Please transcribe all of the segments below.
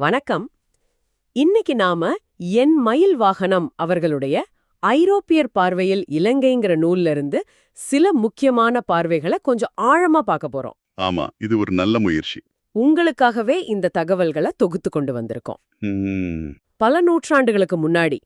வணக்கம். இன்னைக்கு நாம என் மயில் வாகனம் அவர்களுடைய ஐரோப்பியர் பார்வையில் இலங்கைங்கிற நூல்ல இருந்து சில முக்கியமான பார்வைகளை கொஞ்சம் ஆழமா பார்க்க போறோம். ஆமா இது ஒரு நல்ல முயற்சி. உங்களுக்காகவே இந்த தகவல்களை தொகுத்து கொண்டு வந்திருக்கோம். பல நூற்றாண்டுகளுக்கு முன்னாடி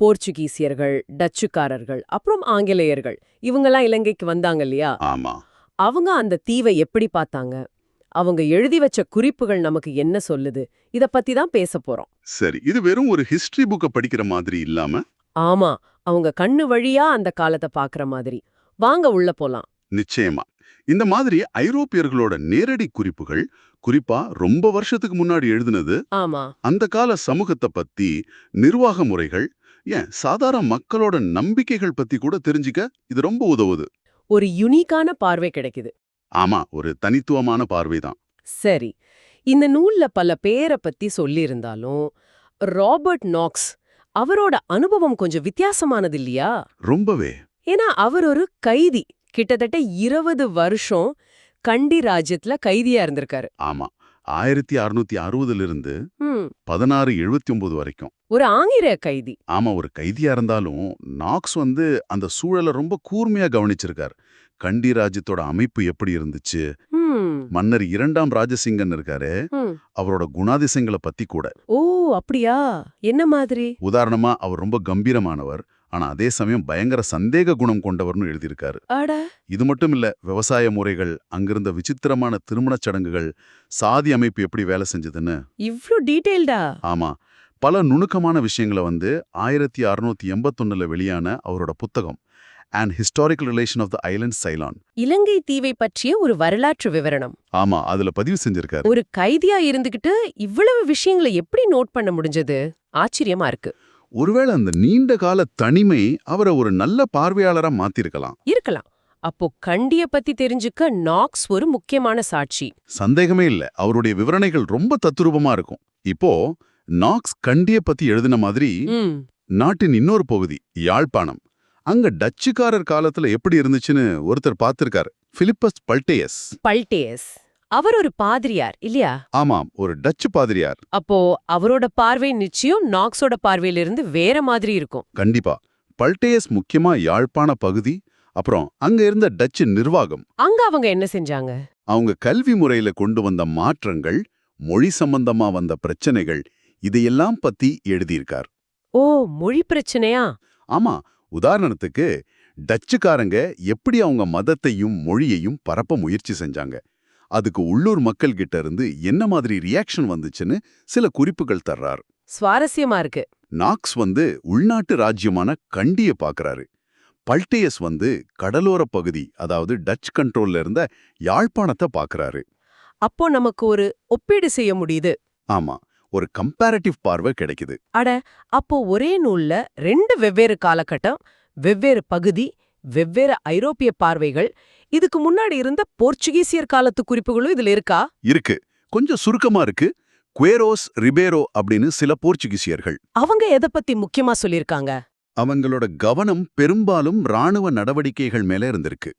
போர்ச்சுகீசியர்கள் டச்சுக்காரர்கள் அப்புறம் ஆங்கிலேயர்கள் இவங்கெல்லாம் இலங்கைக்கு வந்தாங்க இல்லையா? ஆமா. அவங்க அந்த தீவை எப்படி பார்த்தாங்க? அவங்க எழுதி வச்ச குறிப்புகள் நமக்கு என்ன சொல்லுது? இத பத்தி தான் பேச போறோம். சரி இது வெறும் ஒரு ஹிஸ்டரி புக்க படிக்கிற மாதிரி இல்லாம? ஆமா அவங்க கண்ணு வழியா அந்த காலத்தை பாக்குற மாதிரி. வாங்க உள்ள போலாம். நிச்சயமா. இந்த மாதிரி ஐரோப்பியர்களோட நேரடி குறிப்புகள் குறிப்பா ரொம்ப வருஷத்துக்கு முன்னாடி எழுதுனது ஆமா. அந்த கால சமூகத்தை பத்தி நிர்வாக முறைகள் ஏன் சாதாரண மக்களோட நம்பிக்கைகள் பத்தி கூட தெரிஞ்சுக்க இது ரொம்ப உதவுது. ஒரு யுனிக்கான பார்வை கிடைக்குது. ஆமா ஒரு தனித்துவமான பார்வைதான். சரி. இந்த நூல்ல பல பேரை பத்தி சொல்லியிருந்தாலும் ராபர்ட் நாக்ஸ் அவரோட அனுபவம் கொஞ்சம் வித்தியாசமானது இல்லையா? ரொம்பவே. ஏன்னா அவர் ஒரு கைதி. கிட்டத்தட்ட இருபது வருஷம் கண்டி ராஜ்யத்துல கைதியா இருந்திருக்காரு. ஆமா. ஆயிரத்தி அறுநூத்தி அறுபதுல இருந்து பதினாறு எழுபத்தி ஒன்பது வரைக்கும். ஒரு ஆங்கிலேய கைதி. ஆமா ஒரு கைதியா இருந்தாலும் நாக்ஸ் வந்து அந்த சூழலை ரொம்ப கூர்மையா கவனிச்சிருக்கார். கண்டி ராஜ்யத்தோட அமைப்பு எப்படி இருந்துச்சு? மன்னர் இரண்டாம் ராஜசிங்கன் இருக்காரு. அவரோட குணாதிசயங்களை பத்தி கூட. ஓ அப்படியா? என்ன மாதிரி? உதாரணமா அவர் ரொம்ப கம்பீரமானவர். ஆனா அதே சமயம் பயங்கர சந்தேக குணம் கொண்டவர்னு எழுதியிருக்காரு. அட! இது மட்டும் இல்ல விவசாய முறைகள் அங்கிருந்த விசித்திரமான திருமணச் சடங்குகள் சாதி அமைப்பு எப்படி வேலை செஞ்சதுன்னு. இவ்ளோ டீடைல்டா ஆமா. பல நுணுக்கமான விஷயங்களை வந்து ஆயிரத்தி அறுநூத்தி எண்பத்தொன்னுல வெளியான அவரோட புத்தகம் and historical relation of the island Ceylon Ilangai தீவை பற்றிய ஒரு வரலாற்று விவரணம். ஆமா அதுல பதிவு செஞ்சிருக்காரு. ஒரு கைதியா இருந்துகிட்டு இவ்வளவு விஷயங்களை எப்படி நோட் பண்ண முடிஞ்சது? ஆச்சரியமா இருக்கு. ஒருவேளை அந்த நீண்ட கால தனிமை அவரை ஒரு நல்ல பார்வையாளரா மாத்திருக்கலாம். இருக்கலாம். அப்போ கண்டிய பத்தி தெரிஞ்சுக்க நாக்ஸ் ஒரு முக்கியமான சாட்சி. சந்தேகமே இல்ல. அவருடைய விவரணைகள் ரொம்ப தத்துரூபமா இருக்கும். இப்போ நாக்ஸ் கண்டிய பத்தி எழுதின மாதிரி நாட்டின் இன்னொரு பகுதி யாழ்ப்பாணம். அங்க டச்சுக்காரர் காலத்துல எப்படி இருந்துச்சுன்னு ஒருத்தர் பார்த்திருக்காரு பிலிப்பஸ் பல்டேயஸ். பல்டேஸ் அவர் ஒரு பாதிரியார் இல்லையா? ஆமாம் ஒரு டச்சு பாதிரியார். அப்போ அவரோட பார்வை நிச்சயம் நாக்ஸோட பார்வையிலிருந்து வேற மாதிரி இருக்கும். கண்டிப்பா. பல்டேயஸ் முக்கியமா யாழ்ப்பாண பகுதி அப்புறம் அங்க இருந்த டச்சு நிர்வாகம். அங்க அவங்க என்ன செஞ்சாங்க? அவங்க கல்வி முறையில கொண்டு வந்த மாற்றங்கள் மொழி சம்பந்தமா வந்த பிரச்சனைகள் இதையெல்லாம் பத்தி எழுதியிருக்கார். ஓ மொழி பிரச்சனையா? ஆமா உதாரணத்துக்கு டச்சுக்காரங்க எப்படி அவங்க மதத்தையும் மொழியையும் பரப்ப முயற்சி செஞ்சாங்க. அதுக்கு உள்ளூர் மக்கள் கிட்ட இருந்து என்ன மாதிரி ரியாக்ஷன் வந்துச்சுன்னு சில குறிப்புகள் தர்றார். சுவாரஸ்யமா இருக்கு. நாக்ஸ் வந்து உள்நாட்டு ராஜ்யமான கண்டிய பாக்குறாரு. பல்டேயஸ் வந்து கடலோர பகுதி அதாவது டச் கண்ட்ரோல்ல இருந்த யாழ்ப்பாணத்தை பாக்குறாரு. அப்போ நமக்கு ஒரு ஒப்பீடு செய்ய முடியுது. ஆமா ஒரு கம்பேரிட்டிவ் பார்வை கிடைக்குது. அட அப்போ ஒரே நூல்ல ரெண்டு வெவ்வேறு காலகட்டம் வெவ்வேறு பகுதி வெவ்வேறு ஐரோப்பிய பார்வைகள் இதுக்கு முன்னாடி இருந்த போர்ச்சுகீசியர் காலத்து குறிப்புகளும் இதுல இருக்கா? இருக்கு. கொஞ்சம் சுருக்கமா இருக்கு. குவேரோஸ் ரிபேரோ அப்படின்னு சில போர்ச்சுகீசியர்கள். அவங்க எதை பத்தி முக்கியமா சொல்லிருக்காங்க அவங்களோட கவனம் பெரும்பாலும் ராணுவ நடவடிக்கைகள் மேல இருந்திருக்கு.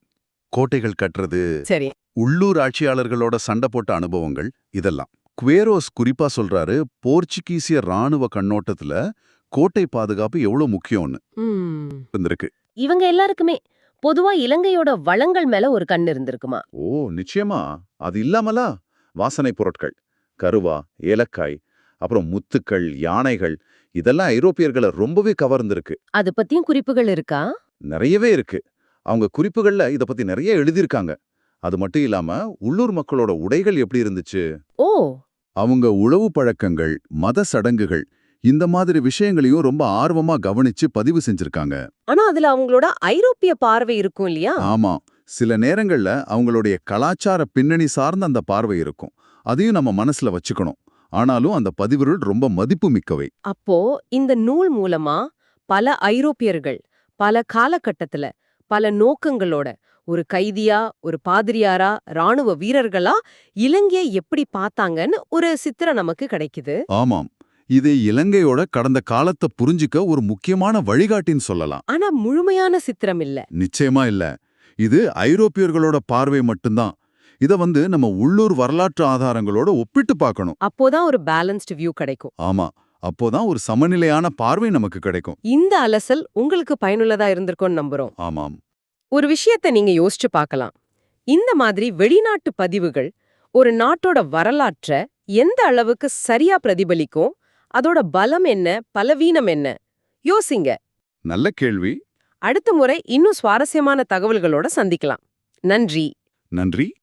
கோட்டைகள் கட்டுறது சரி. உள்ளூர் ஆட்சியாளர்களோட சண்டை போட்ட அனுபவங்கள் இதெல்லாம். குவேரோஸ் குறிப்பா சொல்றாரு போர்ச்சுகீசிய ராணுவ கண்ணோட்டத்துல கோட்டை பாதுகாப்பு எவ்வளவு முக்கியம்னு. இருந்திருக்கு. இவங்க எல்லாருக்குமே பொதுவா இலங்கையோட வளங்கள் மேல ஒரு கண் இருந்திருக்குமா? ஓ நிச்சயமா. அது இல்லாமலா? வாசனை பொருட்கள் கருவா ஏலக்காய் அப்புறம் முத்துக்கள் யானைகள் இதெல்லாம் ஐரோப்பியர்களை ரொம்பவே கவர்ந்திருக்கு. அது பத்தியும் குறிப்புகள் இருக்கா? நிறையவே இருக்கு. அவங்க குறிப்புகள்ல இத பத்தி நிறைய எழுதியிருக்காங்க. அது மட்டும் இல்லாம உள்ளூர் மக்களோட உடைகள் எப்படி இருந்துச்சு? ஓ. அவங்க உழவு பழக்கங்கள் மத சடங்குகள் இந்த மாதிரி விஷயங்களையும் ரொம்ப ஆர்வமா கவனிச்சு பதிவு செஞ்சிருக்காங்க. ஆனா அதுல அவங்களோட ஐரோப்பிய பார்வை இருக்கும் இல்லையா? ஆமா. சில நேரங்கள்ல அவங்களுடைய கலாச்சார பின்னணி சார்ந்த அந்த பார்வை இருக்கும். அதையும் நம்ம மனசுல வச்சுக்கணும். ஆனாலும் அந்த பதிவுகள் ரொம்ப மதிப்பு மிக்கவை அப்போ இந்த நூல் மூலமா பல ஐரோப்பியர்கள் பல காலகட்டத்துல பல நோக்கங்களோட ஒரு கைதியா ஒரு பாதிரியாரா ராணுவ வீரர்களா இலங்கையை எப்படி பார்த்தாங்கன்னு ஒரு சித்திரம் நமக்கு கிடைக்குது. ஆமாம். இது இலங்கையோட கடந்த காலத்தை புரிஞ்சிக்க ஒரு முக்கியமான வழிகாட்டின்னு சொல்லலாம். ஆனா முழுமையான சித்திரம் இல்ல. நிச்சயமா இல்ல. இது ஐரோப்பியர்களோட பார்வை மட்டும்தான். இத வந்து நம்ம உள்ளூர் வரலாற்று ஆதாரங்களோட ஒப்பிட்டு பார்க்கணும். அப்போதான் ஒரு பேலன்ஸ்டு வியூ கிடைக்கும். ஆமா. அப்போதான் ஒரு சமநிலையான பார்வை நமக்கு கிடைக்கும். இந்த அலசல் உங்களுக்கு பயனுள்ளதா இருந்திருக்கும்னு நம்புறோம். ஆமாம். ஒரு விஷயத்த நீங்க யோசிச்சு பார்க்கலாம். இந்த மாதிரி வெளிநாட்டு பதிவுகள் ஒரு நாட்டோட வரலாற்ற எந்த அளவுக்கு சரியா பிரதிபலிக்கும்? அதோட பலம் என்ன? பலவீனம் என்ன? யோசிங்க. நல்ல கேள்வி. அடுத்த முறை இன்னும் சுவாரஸ்யமான தகவல்களோட சந்திக்கலாம். நன்றி. நன்றி.